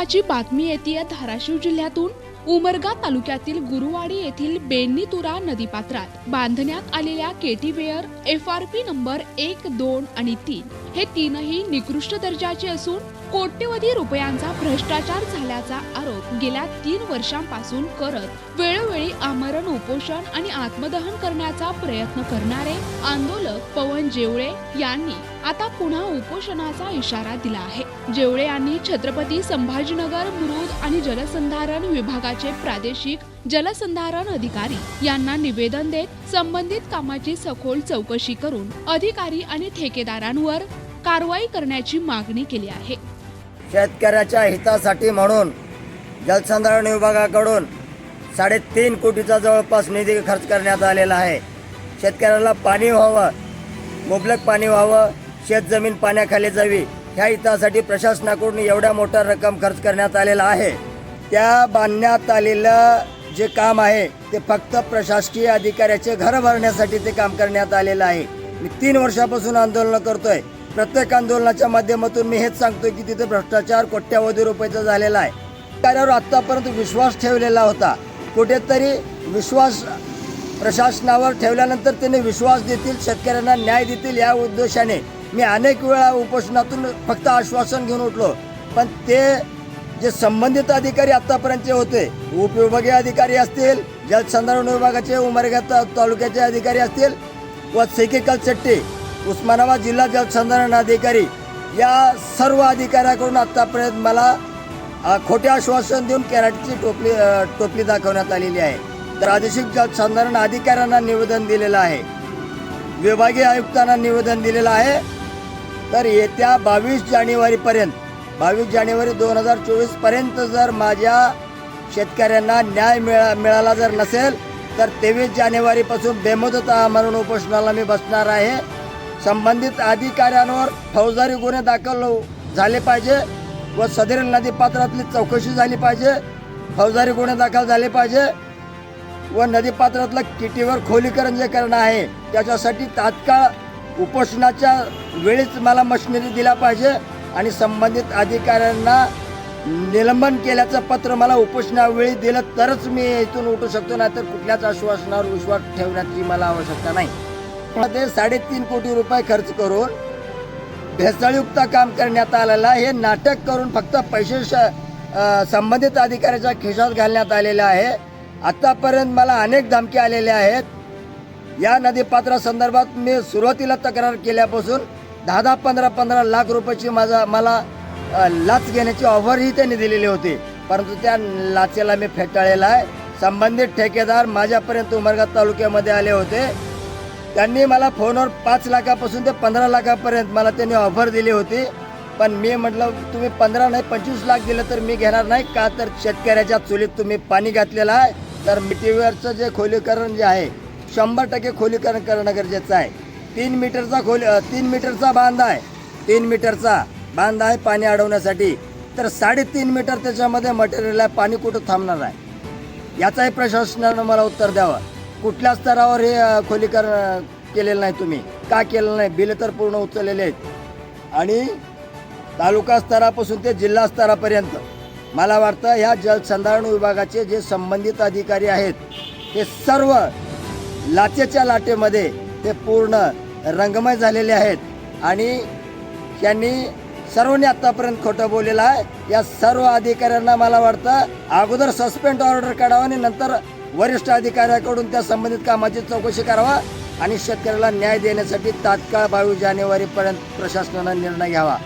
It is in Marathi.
महत्वाची बातमी येते धाराशिव जिल्ह्यातून. उमरगा तालुक्यातील गुरुवाडी येथील बेन्नीतुरा नदीपात्रात बांधण्यात आलेल्या KT weir F R P number एक दोन आणि तीन हे तीनही निकृष्ट दर्जाचे असून कोट्यवधी रुपयांचा भ्रष्टाचार झाल्याचा आरोप गेल्या तीन वर्षांपासून करत वेळोवेळी आमरण उपोषण आणि आत्मदहन करण्याचा प्रयत्न करणारे आंदोलक पवन जेवळे यांनी आता पुन्हा उपोषणाचा इशारा दिला आहे. जेवळे यांनी छत्रपती संभाजीनगर मृद आणि जलसंधारण विभागाचे प्रादेशिक जलसंधारण अधिकारी यांना निवेदन देत संबंधित कामाची सखोल चौकशी करून अधिकारी आणि ठेकेदारांवर कारवाई करण्याची मागणी केली आहे. शेतकऱ्याच्या हितासाठी म्हणून जलसंधारण विभागाकडून साडेतीन कोटीचा जवळपास निधी खर्च करण्यात आलेला आहे. शेतकऱ्याला पाणी व्हावं मुबलक पाणी व्हावं शेतजमीन पाण्याखाली जावी ह्या हितासाठी प्रशासनाकडून एवढ्या मोठा रक्कम खर्च करण्यात आलेला आहे. त्या बांधण्यात आलेलं जे काम आहे ते फक्त प्रशासकीय अधिकाऱ्याचे घर भरण्यासाठी ते काम करण्यात आलेलं आहे. मी तीन वर्षापासून आंदोलन करतोय. प्रत्येक आंदोलनाच्या माध्यमातून मी हेच सांगतोय की तिथे भ्रष्टाचार कोट्यावधी रुपयाचा झालेला आहे. कार्यावर आत्तापर्यंत विश्वास ठेवलेला होता. कुठेतरी विश्वास प्रशासनावर ठेवल्यानंतर त्यांनी विश्वास देतील शेतकऱ्यांना न्याय देतील या उद्देशाने. मी अनेक वेळा उपोषणातून फक्त आश्वासन घेऊन उठलो. पण ते जे संबंधित अधिकारी आतापर्यंतचे होते उपविभागीय अधिकारी असतील जलसंधारण विभागाचे उमरगा तालुक्याचे अधिकारी असतील व सेकिकल शेट्टी उस्मानाबाद जिल्हा जलसंधारण अधिकारी या सर्व अधिकाऱ्याकडून आतापर्यंत मला खोटे आश्वासन देऊन कॅरेटची टोपली टोपली दाखवण्यात आलेली आहे. तर प्रादेशिक जलसंधारण अधिकाऱ्यांना निवेदन दिलेलं आहे. विभागीय आयुक्तांना निवेदन दिलेलं आहे. तर येत्या बावीस जानेवारीपर्यंत बावीस जानेवारी दोन हजार चोवीसपर्यंत जर माझ्या शेतकऱ्यांना न्याय मिळा मिळाला जर नसेल तर तेवीस जानेवारीपासून बेमुदत म्हणून उपोषणाला मी बसणार आहे. संबंधित अधिकाऱ्यांवर फौजदारी गुन्हे दाखल झाले पाहिजे व सदरील नदीपात्रातली चौकशी झाली पाहिजे फौजदारी गुन्हे दाखल झाले पाहिजे व नदीपात्रातलं किटीवर खोलीकरण जे करणं आहे त्याच्यासाठी तात्काळ उपोषणाच्या वेळीच मला मशिनरी दिला पाहिजे आणि संबंधित अधिकाऱ्यांना निलंबन केल्याचं पत्र मला उपोषणावेळी दिलं तरच मी इथून उठू शकतो नाही तर कुठल्याच आश्वासनावर विश्वास ठेवण्याची मला आवश्यकता नाही. मध्ये साडेतीन कोटी रुपये खर्च करून भेसळयुक्त काम करण्यात आलेलं आहे. हे नाटक करून फक्त पैसे श संबंधित अधिकाऱ्याच्या खिशात घालण्यात आलेलं आहे. आतापर्यंत मला अनेक धमकी आलेल्या आहेत. या नदीपात्रासंदर्भात मी सुरुवातीला तक्रार केल्यापासून दहा दहा पंधरा पंधरा लाख रुपयाची माझा मला लाच घेण्याची ऑफरही त्यांनी दिलेली होती. परंतु त्या लाचेला मी फेटाळलेला आहे. संबंधित ठेकेदार माझ्यापर्यंत उमरगा तालुक्यामध्ये आले होते. त्यांनी मला फोनवर पाच लाखापासून ते पंधरा लाखापर्यंत मला त्यांनी ऑफर दिली होती. पण मी म्हटलं तुम्ही पंधरा नाही पंचवीस लाख दिलं तर मी घेणार नाही. का तर शेतकऱ्याच्या चुलीत तुम्ही पाणी घातलेलं आहे. तर मिटीवरचं जे खोलीकरण जे आहे शंभर टक्के खोलीकरण करणं गरजेचं आहे. तीन मीटरचा खोली तीन मीटरचा बांध आहे. तीन मीटरचा बांध आहे पाणी अडवण्यासाठी. तर साडेतीन मीटर त्याच्यामध्ये मटेरियल आहे पाणी कुठं थांबणार आहे? याचाही प्रशासनानं मला उत्तर द्यावं. कुठल्या स्तरावर हे खोलीकरण केलेलं नाही तुम्ही? का केलं नाही? बिल तर पूर्ण उचललेले आहेत. आणि तालुका स्तरापासून ते जिल्हा स्तरापर्यंत. मला वाटतं ह्या जलसंधारण विभागाचे जे संबंधित अधिकारी आहेत ते सर्व लाचेच्या लाटेमध्ये ते पूर्ण रंगमय झालेले आहेत. आणि त्यांनी सर्वांनी आत्तापर्यंत खोटं बोललेलं आहे. या सर्व अधिकाऱ्यांना मला वाटतं अगोदर सस्पेंड ऑर्डर काढावा आणि नंतर वरिष्ठ अधिकाऱ्याकडून त्या संबंधित कामाची चौकशी करावा आणि शेतकऱ्याला न्याय देण्यासाठी तात्काळ बावीस जानेवारीपर्यंत प्रशासनानं निर्णय घ्यावा.